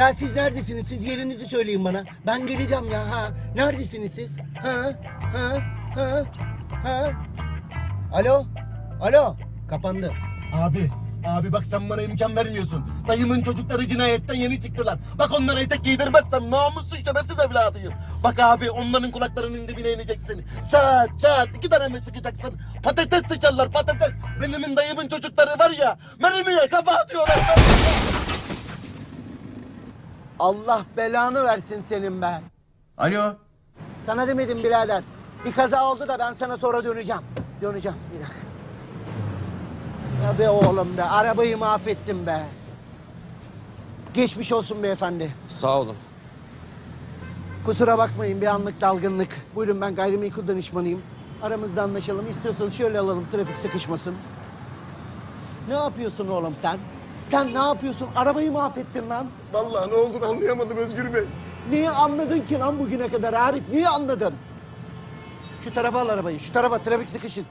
Ya siz neredesiniz? Siz yerinizi söyleyin bana. Ben geleceğim ya ha. Neredesiniz siz? Ha? Ha? Ha? Ha? Alo? Alo? Kapandı. Abi, abi bak sen bana imkan vermiyorsun. Dayımın çocukları cinayetten yeni çıktılar. Bak onlara etek giydirmezsem namussuz şerefsiz evladıyım. Bak abi onların kulaklarının dibine ineceksin. Çat çat iki tane mi sıkacaksın? Patates sıçarlar patates. Benim dayımın çocukları var ya mermiye kafa atıyorlar. Allah belanı versin senin be. Alo. Sana demedim birader. Bir kaza oldu da ben sana sonra döneceğim. Döneceğim bir dakika. Ya be oğlum be arabayı mahvettim be. Geçmiş olsun beyefendi. Sağ olun. Kusura bakmayın bir anlık dalgınlık. Buyurun ben gayrimenkul danışmanıyım. Aramızda anlaşalım. İstiyorsanız şöyle alalım trafik sıkışmasın. Ne yapıyorsun oğlum sen? Sen ne yapıyorsun? Arabayı mahvettin lan. Vallahi ne olduğunu anlayamadım Özgür Bey. Niye anladın ki lan bugüne kadar Arif? Niye anladın? Şu tarafa al arabayı. Şu tarafa trafik sıkışır.